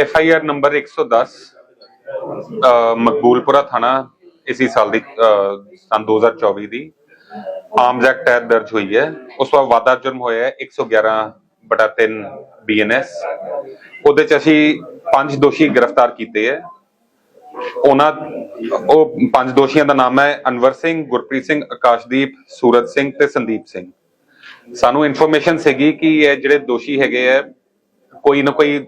F I R number 110 Maqboolpura ਥਾਣਾ ਇਸੀ ਸਾਲ ਦੀ ਅ, 2024 ਦੀ ਆਰਮਜ਼ ਐਕਟ ਤਹਿਤ ਦਰਜ ਹੋਈ ਹੈ। ਉਸ ਤੋਂ ਬਾਅਦ ਵਾਧਾ ਜੁਰਮ ਹੋਇਆ ਹੈ 111 ਬਟਾ 3 ਬੀਐਨਐਸ ਉਹਦੇ ਚ ਅਸੀਂ ਪੰਜ ਦੋਸ਼ੀ ਗ੍ਰਿਫਤਾਰ ਕੀਤੇ ਹੈ। ਉਹਨਾਂ ਉਹ ਪੰਜ ਦੋਸ਼ੀਆਂ ਦਾ ਨਾਮ ਹੈ ਅਨਵਰ ਸਿੰਘ ਗੁਰਪ੍ਰੀਤ ਸਿੰਘ ਆਕਾਸ਼ਦੀਪ ਸੂਰਜ ਸਿੰਘ ਤੇ ਸੰਦੀਪ ਸਿੰਘ। ਸਾਨੂੰ ਇਨਫੋਰਮੇਸ਼ਨ ਸੀਗੀ ਕਿ ਇਹ ਜਿਹੜੇ ਦੋਸ਼ੀ ਹੈਗੇ ਆ ਕੋਈ ਨਾ ਕੋਈ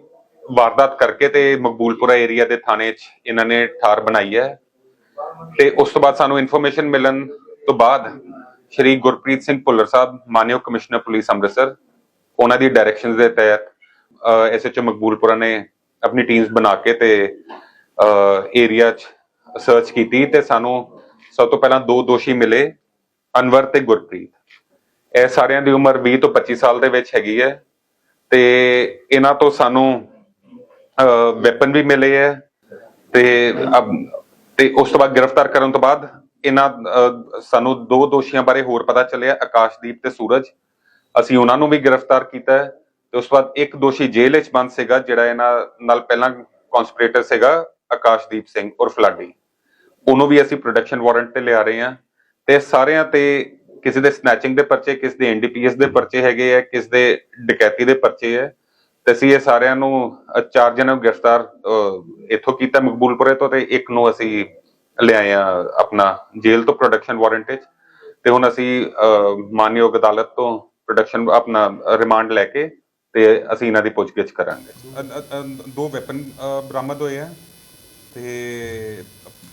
ਵਾਰਦਾਤ ਕਰਕੇ ਤੇ ਮਕਬੂਲਪੁਰਾ ਏਰੀਆ ਦੇ ਥਾਣੇ 'ਚ ਇਹਨਾਂ ਨੇ ਠਾਰ ਬਣਾਈ ਹੈ। ਤੇ ਉਸ ਤੋਂ ਬਾਅਦ ਸਾਨੂੰ ਇਨਫੋਰਮੇਸ਼ਨ ਮਿਲਣ ਤੋਂ ਬਾਅਦ ਸ਼੍ਰੀ ਗੁਰਪ੍ਰੀਤ ਸਿੰਘ ਭੁੱਲਰ ਸਾਹਿਬ, ਮਾਨਯੋਗ ਕਮਿਸ਼ਨਰ ਪੁਲਿਸ ਅੰਮ੍ਰਿਤਸਰ, ਉਹਨਾਂ ਦੀ ਡਾਇਰੈਕਸ਼ਨਸ ਦੇ ਤਹਿਤ ਐਸਐਚਓ ਮਕਬੂਲਪੁਰਾ ਨੇ ਆਪਣੀ ਟੀਮਸ ਬਣਾ ਕੇ ਤੇ ਏਰੀਆ 'ਚ ਸਰਚ ਕੀਤੀ ਤੇ ਸਾਨੂੰ ਸਭ ਤੋਂ ਪਹਿਲਾਂ ਦੋ ਦੋਸ਼ੀ ਮਿਲੇ, ਅਨਵਰ ਤੇ ਗੁਰਪ੍ਰੀਤ। ਇਹ ਸਾਰਿਆਂ ਦੀ ਉਮਰ 20 ਤੋਂ 25 ਸਾਲ ਦੇ ਵਿੱਚ ਹੈਗੀ ਹੈ ਤੇ ਇਹਨਾਂ ਤੋਂ ਸਾਨੂੰ ਵੈਪਨ ਵੀ ਮਿਲੇ ਹੈ ਤੇ ਤੇ ਉਸ ਤੋਂ ਬਾਅਦ ਗ੍ਰਿਫਤਾਰ ਕਰਨ ਤੋਂ ਬਾਅਦ ਇਹਨਾਂ ਸਾਨੂੰ ਦੋ ਦੋਸ਼ੀਆਂ ਬਾਰੇ ਹੋਰ ਪਤਾ ਚੱਲਿਆ, ਆਕਾਸ਼ਦੀਪ ਤੇ ਸੂਰਜ। ਅਸੀਂ ਉਹਨਾਂ ਨੂੰ ਵੀ ਗ੍ਰਿਫਤਾਰ ਕੀਤਾ ਹੈ ਤੇ ਉਸ ਤੋਂ ਬਾਅਦ ਇੱਕ ਦੋਸ਼ੀ ਜੇਲ੍ਹ ਵਿੱਚ ਬੰਦ ਸੀਗਾ, ਜਿਹੜਾ ਇਹਨਾਂ ਨਾਲ ਪਹਿਲਾਂ ਕਨਸਪੀਰੇਟਰ ਸੀਗਾ, ਆਕਾਸ਼ਦੀਪ ਸਿੰਘ ਉਰਫ ਲਾਡੀ। ਉਹਨੂੰ ਵੀ ਅਸੀਂ ਪ੍ਰੋਡਕਸ਼ਨ ਵਾਰੰਟ ਤੇ ਲਿਆ ਰਹੇ ਹਾਂ ਤੇ ਸਾਰਿਆਂ ਤੇ ਕਿਸੇ ਦੇ ਸਨੈਚਿੰਗ ਦੇ ਪਰਚੇ, ਕਿਸ ਦੇ ਐਨਡੀਪੀਐਸ ਦੇ ਪਰਚੇ ਹੈਗੇ ਆ, ਕਿਸ ਦੇ ਡਕੈਤੀ ਦੇ ਪਰਚੇ ਹੈ ਤੇ ਅਸੀਂ ਇਹ ਸਾਰਿਆਂ ਨੂੰ ਅ, ਚਾਰ ਜਣਾਂ ਨੂੰ ਗ੍ਰਿਫਤਾਰ ਅ, ਇੱਥੋਂ ਕੀਤਾ ਮਕਬੂਲਪੁਰੇ ਤੋਂ ਤੇ ਇੱਕ ਨੂੰ ਅਸੀਂ ਲਿਆਏ ਆ ਆਪਣਾ ਜੇਲ੍ਹ ਤੋਂ ਪ੍ਰੋਡਕਸ਼ਨ ਵਾਰੰਟ ਵਿੱਚ। ਤੇ ਹੁਣ ਅਸੀਂ ਅ, ਮਾਨਯੋਗ ਅਦਾਲਤ ਤੋਂ ਪ੍ਰੋਡਕਸ਼ਨ ਆਪਣਾ ਰਿਮਾਂਡ ਲੈ ਕੇ ਤੇ ਅਸੀਂ ਇਹਨਾਂ ਦੀ ਪੁੱਛਗਿੱਛ ਕਰਾਂਗੇ। ਦੋ ਵੈਪਨ ਬਰਾਮਦ ਹੋਏ ਆ ਤੇ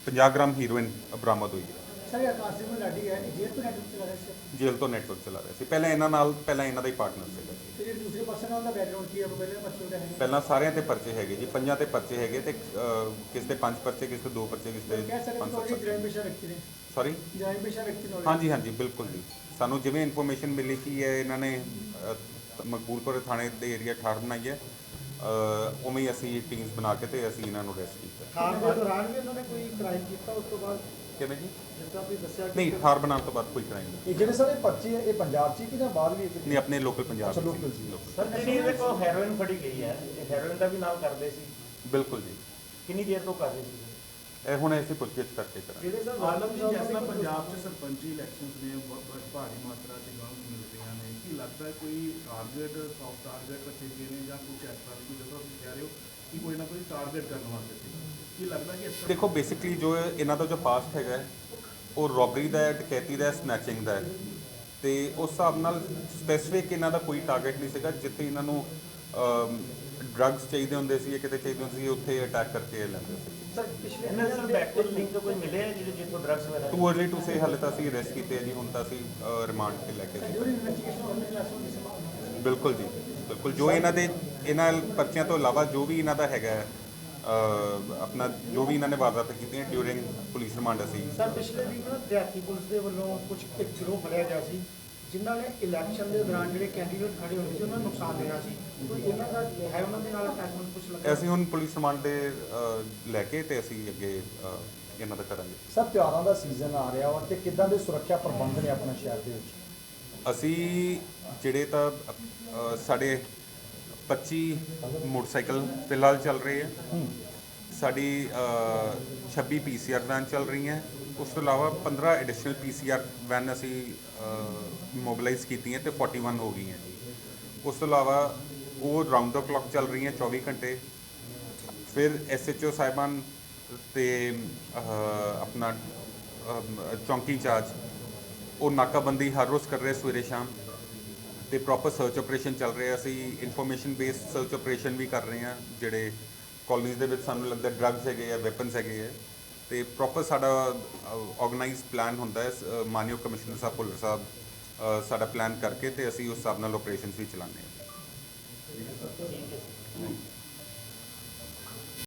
50 ਗ੍ਰਾਮ ਹੀਰੋਇਨ ਬਰਾਮਦ ਹੋਈ ਹੈ। ਸਰ ਆਕਾਸ਼ ਸਿੰਘ ਲਾਡੀ ਹੈ ਇਹ ਜੇਲ੍ਹ ਤੋਂ ਨੈਟਵਰਕ ਚਲਾ ਰਿਹਾ ਸੀ। ਜੇਲ੍ਹ ਤੋਂ ਨੈਟਵਰਕ ਚਲਾ ਰਿਹਾ ਸੀ। ਪਹਿਲਾਂ ਇਹਨਾਂ ਨਾਲ ਪਹਿਲਾਂ ਇਹਨਾਂ ਦਾ ਹੀ ਪਾਰਟਨਰ ਸੀਗਾ ਜੀ। ਫਿਰ ਇਹ ਦੂਸਰੇ ਪਰਸਨ ਨਾਲ ਦਾ ਬੈਕਗ੍ਰਾਉਂਡ ਕੀ ਹੈ? ਉਹ ਪਹਿਲੇ ਬੱਚੇ ਦਾ ਹੈ ਪਹਿਲਾਂ ਸਾਰਿਆਂ ਤੇ ਪਰਚੇ ਹੈਗੇ ਜੀ। ਪੰਜਾਂ ਤੇ ਪਰਚੇ ਹੈਗੇ ਤੇ ਅਹ, ਕਿਸ ਦੇ ਪੰਜ ਪਰਚੇ ਕਿਸ ਦੇ ਦੋ ਪਰਚੇ ਕਿਸ ਦੇ ਕਹਿ ਸਕਦੇ ਪੰਜ ਤੁਹਾਡੀ ਪਰਚੇ। ਜਰਾਇਮ ਪੇਸ਼ਾ ਵਿਅਕਤੀ ਨੇ। ਸੌਰੀ ਜਰਾਇਮ ਪੇਸ਼ਾ ਹਾਂਜੀ ਹਾਂਜੀ ਬਿਲਕੁਲ ਜੀ। ਸਾਨੂੰ ਜਿਵੇਂ ਇਨਫੋਰਮੇਸ਼ਨ ਮਿਲੀ ਕਿ ਇਹ ਇਹਨਾਂ ਨੇ ਅਹ, ਮਕਬੂਲਪੁਰ ਥਾਣੇ ਦੇ ਏਰੀਆ ਠਾਰ ਬਣਾਈ ਹੈ। ਅਹ, ਉਵੇਂ ਹੀ ਅਸੀਂ ਟੀਮਸ ਬਣਾ ਕੇ ਤੇ ਅਸੀਂ ਇਹਨਾਂ ਨੂੰ ਅਰੈਸਟ ਕੀਤਾ। ਖਾਣ ਦੇ ਦੌਰਾਨ ਵੀ ਉਹਨਾਂ ਨੇ ਕੋਈ ਕ੍ਰਾਈਮ ਕੀਤਾ ਉਸ ਤੋਂ ਬਾਅਦ? ਕਿਵੇਂ ਜੀ? ਤਰ੍ਹਾਂ ਤੁਸੀਂ ਦੱਸਿਆ ਕਿ ਨਹੀਂ ਠਾਰ ਬਣਾਉਣ ਤੋਂ ਬਾਅਦ ਕੋਈ ਕ੍ਰਾਈਮ ਨਹੀਂ। ਇਹ ਜਿਹੜੇ ਸਾਰੇ ਪਰਚੇ ਹੈ ਇਹ ਪੰਜਾਬ 'ਚ ਹੀ ਕਿ ਜਾਂ ਬਾਹਰ ਵੀ ਨਹੀਂ ਆਪਣੇ ਲੋਕਲ ਪੰਜਾਬ ਅੱਛਾ, ਵਿੱਚ local ਸੀ। local। ਸਰ ਜਿਹੜੀ ਇਹਦੇ ਕੋਲ ਹੈਰੋਇਨ ਫੜੀ ਗਈ ਹੈ? ਇਹ ਹੈਰੋਇਨ ਦਾ ਵੀ ਨਾਮ ਕਰਦੇ ਸੀ? ਬਿਲਕੁਲ ਜੀ। ਕਿੰਨੀ ਦੇਰ ਤੋਂ ਕਰ ਰਹੇ ਸੀ? ਇਹ ਹੁਣ ਅਸੀਂ ਪੁੱਛਗਿੱਛ ਕਰਕੇ ਕਰਾਂਗੇ। ਜਿਹੜੇ ਸਰ ਆਲਮ ਜੀ ਜਿਸ ਤਰ੍ਹਾਂ ਪੰਜਾਬ 'ਚ ਸਰਪੰਚੀ ਇਲੈਕਸ਼ਨਸ ਨੇ ਬਹੁਤ ਬਹੁਤ ਭਾਰੀ ਮਾਤਰਾ 'ਚ ਗਾਂਵ ਮਿਲ ਰਹੀਆਂ ਨੇ ਕੀ ਲੱਗਦਾ ਹੈ ਕੋਈ ਟਾਰਗੇਟ ਸੌਫਟ ਟਾਰਗੇਟ ਰੱਖੇ ਗਏ ਨੇ ਜਾਂ ਕੁਝ ਇਸ ਤਰ੍ਹਾਂ ਦੀ ਕੋਈ ਜਦੋਂ ਤੁਸੀਂ ਕਹਿ ਰਹੇ ਹੋ ਕਿ ਕੋਈ ਨਾ ਕੋਈ ਟਾਰਗੇਟ ਕਰਨ ਵਾਸਤੇ ਕੀ ਲੱਗਦਾ ਕਿ ਇਸ ਤਰ੍ਹਾਂ ਦੇਖੋ ਬੇਸਿਕਲੀ ਜੋ ਇਹਨਾਂ ਦਾ ਜੋ ਪਾਸਟ ਹੈਗਾ ਹੈ, ਉਹ ਰੋਬਰੀ ਦਾ ਹੈ ਡਕੈਤੀ ਦਾ ਸਨੈਚਿੰਗ ਦਾ ਹੈ। ਤੇ ਉਸ ਹਿਸਾਬ ਨਾਲ ਸਪੈਸੀਫਿਕ ਇਹਨਾਂ ਦਾ ਕੋਈ ਟਾਰਗੇਟ ਨਹੀਂ ਸੀਗਾ ਜਿੱਥੇ ਇਹਨਾਂ ਨੂੰ ਡਰੱਗਸ ਚਾਹੀਦੇ ਹੁੰਦੇ ਸੀ ਜਾਂ ਕਿਤੇ ਚਾਹੀਦੇ ਹੁੰਦੇ ਸੀ ਉੱਥੇ ਅਟੈਕ ਕਰਕੇ ਇਹ ਲੈਂਦੇ ਸੀ। ਇਹਨਾਂ ਦੇ ਸਰ ਬੈਕਵਰਡ ਲਿੰਕ ਤੋਂ ਕੋਈ ਮਿਲੇ ਹੈ ਜਿਹੜੇ ਜਿੱਥੋਂ ਡਰੱਗਸ ਵਗੈਰਾ? ਟੂ ਅਰਲੀ ਟੂ ਸੇ ਹਾਲੇ ਤਾਂ ਅਸੀਂ ਅਰੈਸਟ ਕੀਤੇ ਆ ਜੀ ਹੁਣ ਤਾਂ ਅਸੀਂ ਰਿਮਾਂਡ ਤੇ ਲੈ ਕੇ ਗਏ ਜਿਹੜੀ ਇਨਵੈਸਟੀਗੇਸ਼ਨ ਹੋਣੀ ਕਲਾਸ ਹੋਣੀ ਸੰਭਾਵਨਾ ਬਿਲਕੁਲ ਜੀ ਬਿਲਕੁਲ। ਜੋ ਇਹਨਾਂ ਦੇ ਇਹਨਾਂ ਪਰਚਿਆਂ ਤੋਂ ਇਲਾਵਾ ਜੋ ਵੀ ਇਹਨਾਂ ਦਾ ਹੈਗਾ ਹੈ, ਅਹ, ਆਪਣਾ ਜੋ ਵੀ ਇਹਨਾਂ ਨੇ ਵਾਰਦਾਤਾਂ ਕੀਤੀਆਂ ਡਿਊਰਿੰਗ ਪੁਲਿਸ ਰਿਮਾਂਡ ਅਸੀਂ ਸਰ ਪਿਛਲੇ ਵੀਕ ਨਾ ਦਿਹਾਤੀ ਪੁਲਿਸ ਦੇ ਵੱਲੋਂ ਕੁਝ ਇੱਕ ਗਿਰੋਹ ਫੜਿਆ ਗਿਆ ਸੀ। ਜਿਨ੍ਹਾਂ ਨੇ ਇਲੈਕਸ਼ਨ ਦੇ ਦੌਰਾਨ ਜਿਹੜੇ ਕੈਂਡੀਡੇਟ ਖੜੇ ਹੋਏ ਸੀ ਉਹਨਾਂ ਨੂੰ ਨੁਕਸਾਨ ਦੇਣਾ ਸੀ। ਕੋਈ ਇਹਨਾਂ ਦਾ ਹੈ ਉਹਨਾਂ ਦੇ ਨਾਲ ਅਟੈਚਮੈਂਟ ਕੁਝ ਲੱਗਾ ਅਸੀਂ ਹੁਣ ਪੁਲਿਸ ਰਿਮਾਂਡ ਦੇ ਅਹ, ਲੈ ਕੇ ਤੇ ਅਸੀਂ ਅੱਗੇ ਅਹ, ਇਹਨਾਂ ਦਾ ਕਰਾਂਗੇ। ਸਰ ਤਿਉਹਾਰਾਂ ਦਾ ਸੀਜ਼ਨ ਆ ਰਿਹਾ ਔਰ ਤੇ ਕਿੱਦਾਂ ਦੇ ਸੁਰੱਖਿਆ ਪ੍ਰਬੰਧ ਨੇ ਆਪਣੇ ਸ਼ਹਿਰ ਦੇ ਵਿੱਚ? ਅਸੀਂ ਜਿਹੜੇ ਤਾਂ ਅਹ, ਸਾਡੇ 25 ਮੋਟਰਸਾਈਕਲ ਫਿਲਹਾਲ ਚੱਲ ਰਹੇ ਆ। ਸਾਡੀ ਅਹ, 26 ਪੀਸੀਆਰ ਵੈਨ ਚੱਲ ਰਹੀਆਂ ਉਸ ਤੋਂ ਇਲਾਵਾ 15 ਐਡੀਸ਼ਨਲ ਪੀਸੀਆਰ ਵੈਨ ਅਸੀਂ ਮੋਬਿਲਾਈਜ਼ ਕੀਤੀਆਂ ਤੇ 41 ਹੋ ਗਈਆਂ। ਉਸ ਤੋਂ ਇਲਾਵਾ ਉਹ ਰਾਉਂਡ ਦਾ ਕਲੌਕ ਚੱਲ ਰਹੀਆਂ 24 ਘੰਟੇ। ਫਿਰ ਐਸਐਚਓ ਸਾਹਿਬਾਨ ਤੇ ਆਪਣਾ ਅਮ, ਚੌਂਕੀ ਇੰਚਾਰਜ ਉਹ ਨਾਕਾਬੰਦੀ ਹਰ ਰੋਜ਼ ਕਰ ਰਹੇ ਸਵੇਰੇ ਸ਼ਾਮ ਤੇ ਪ੍ਰੋਪਰ ਸਰਚ ਆਪਰੇਸ਼ਨ ਚੱਲ ਰਿਹਾ। ਅਸੀਂ ਇਨਫੋਰਮੇਸ਼ਨ ਬੇਸਡ ਸਰਚ ਆਪਰੇਸ਼ਨ ਵੀ ਕਰ ਰਹੇ ਹਾਂ ਜਿਹੜੇ ਕਾਲਨੀਜ਼ ਦੇ ਵਿੱਚ ਸਾਨੂੰ ਲੱਗਦਾ ਡਰੱਗਸ ਹੈਗੇ ਆ ਵੈਪਨਸ ਹੈਗੇ ਆ, ਤੇ ਪ੍ਰੋਪਰ ਸਾਡਾ ਆਰਗੇਨਾਈਜ਼ ਪਲਾਨ ਹੁੰਦਾ ਹੈ ਮਾਨਯੋਗ ਕਮਿਸ਼ਨਰ ਸਾਹਿਬ, ਭੁੱਲਰ ਸਾਹਿਬ ਸਾਡਾ ਪਲਾਨ ਕਰਕੇ ਤੇ ਅਸੀਂ ਉਸ ਹਿਸਾਬ ਨਾਲ ਆਪਰੇਸ਼ਨਸ ਵੀ ਚਲਾਉਂਦੇ ਹਾਂ।